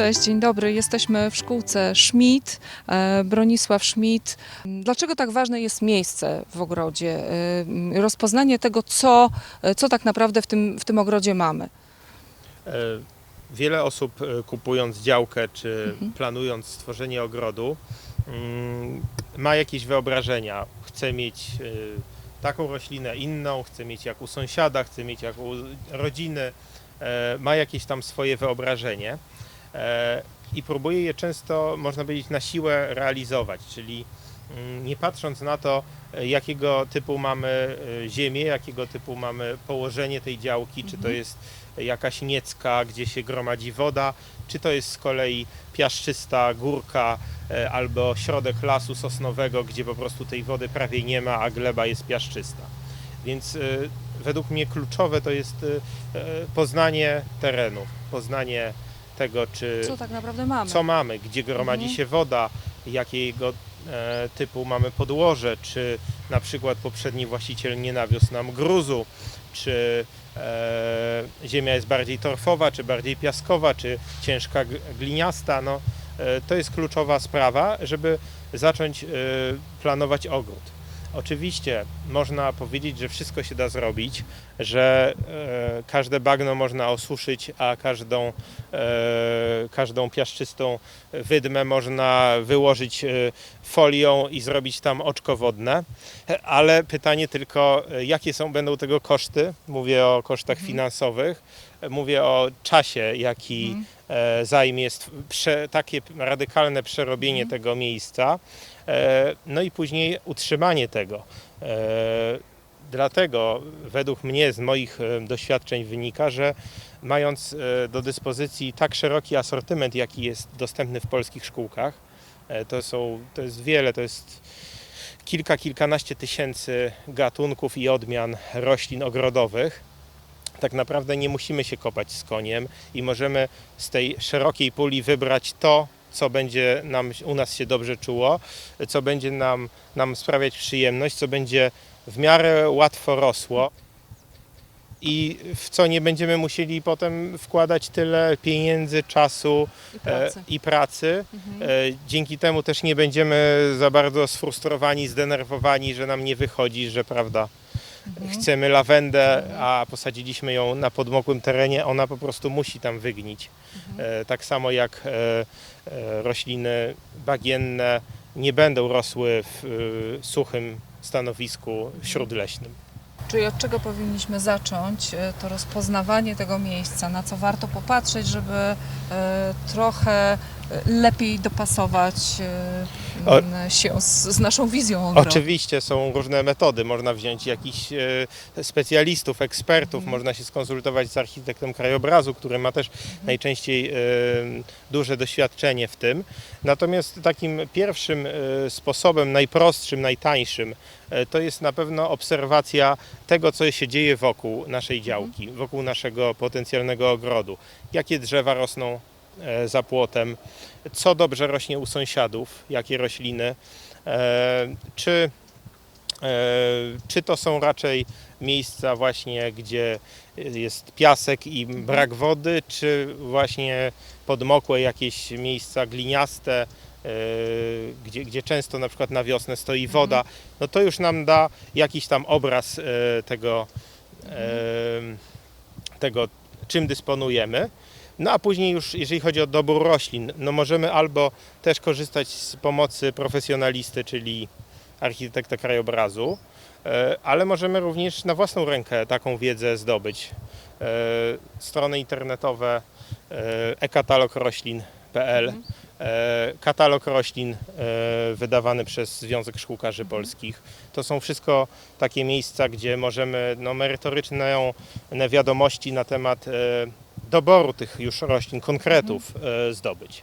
Cześć, dzień dobry. Jesteśmy w szkółce Schmidt, e, Bronisław Schmidt. Dlaczego tak ważne jest miejsce w ogrodzie? E, Rozpoznanie tego, co, co tak naprawdę w tym, w tym ogrodzie mamy. E, Wiele osób e, kupując działkę czy planując stworzenie ogrodu mm, ma jakieś wyobrażenia. Chce mieć e, taką roślinę, inną, chce mieć jak u sąsiada, chce mieć jak u rodziny, e, ma jakieś tam swoje wyobrażenie e, i próbuje je często, można powiedzieć, na siłę realizować, czyli mm, nie patrząc na to, e, jakiego typu mamy e, ziemię, jakiego typu mamy położenie tej działki, czy to jest jakaś niecka, gdzie się gromadzi woda, czy to jest z kolei piaszczysta górka e, albo środek lasu sosnowego, gdzie po prostu tej wody prawie nie ma, a gleba jest piaszczysta. Więc e, według mnie kluczowe to jest e, e, poznanie terenu, poznanie tego, czy Co tak naprawdę mamy? co mamy, gdzie gromadzi Mhm. się woda, jakiego e, typu mamy podłoże, czy na przykład poprzedni właściciel nie nawiózł nam gruzu, czy e, ziemia jest bardziej torfowa, czy bardziej piaskowa, czy ciężka gliniasta. No, e, to jest kluczowa sprawa, żeby zacząć e, planować ogród. Oczywiście można powiedzieć, że wszystko się da zrobić, że e, każde bagno można osuszyć, a każdą, e, każdą piaszczystą wydmę można wyłożyć e, folią i zrobić tam oczko wodne. Ale pytanie tylko, e, jakie są będą tego koszty? Mówię o kosztach finansowych, e, mówię o czasie, jaki Mhm. e, zajmie prze, takie radykalne przerobienie tego miejsca, e, no i później utrzymanie tego. E, Dlatego według mnie z moich doświadczeń wynika, że mając do dyspozycji tak szeroki asortyment, jaki jest dostępny w polskich szkółkach, to, są, to jest wiele, to jest kilka, kilkanaście tysięcy gatunków i odmian roślin ogrodowych. Tak naprawdę nie musimy się kopać z koniem i możemy z tej szerokiej puli wybrać to, co będzie nam u nas się dobrze czuło, co będzie nam, nam sprawiać przyjemność, co będzie w miarę łatwo rosło i w co nie będziemy musieli potem wkładać tyle pieniędzy, czasu I e, pracy. i pracy. Mhm. E, Dzięki temu też nie będziemy za bardzo sfrustrowani, zdenerwowani, że nam nie wychodzi, że prawda. Chcemy lawendę, a posadziliśmy ją na podmokłym terenie, ona po prostu musi tam wygnić. Mhm. E, Tak samo jak e, e, rośliny bagienne nie będą rosły w suchym stanowisku śródleśnym. Czyli od czego powinniśmy zacząć to rozpoznawanie tego miejsca, na co warto popatrzeć, żeby trochę lepiej dopasować e, O- m, się z, z naszą wizją ogrodu. Oczywiście są różne metody. Można wziąć jakichś e, specjalistów, ekspertów, Mhm. można się skonsultować z architektem krajobrazu, który ma też najczęściej e, duże doświadczenie w tym. Natomiast takim pierwszym e, sposobem, najprostszym, najtańszym, e, to jest na pewno obserwacja tego, co się dzieje wokół naszej działki, wokół naszego potencjalnego ogrodu. Jakie drzewa rosną za płotem, co dobrze rośnie u sąsiadów, jakie rośliny, e, czy, e, czy to są raczej miejsca właśnie, gdzie jest piasek i brak wody, czy właśnie podmokłe jakieś miejsca gliniaste, e, gdzie, gdzie często na przykład na wiosnę stoi woda, no to już nam da jakiś tam obraz e, tego, e, tego, czym dysponujemy. No a później już, jeżeli chodzi o dobór roślin, no możemy albo też korzystać z pomocy profesjonalisty, czyli architekta krajobrazu, e, ale możemy również na własną rękę taką wiedzę zdobyć. E, Strony internetowe e, e-katalog-roślin.pl, e, katalog roślin wydawany przez Związek Szkółkarzy Polskich. To są wszystko takie miejsca, gdzie możemy no, merytoryczne wiadomości na temat doboru tych już roślin, konkretów e, zdobyć.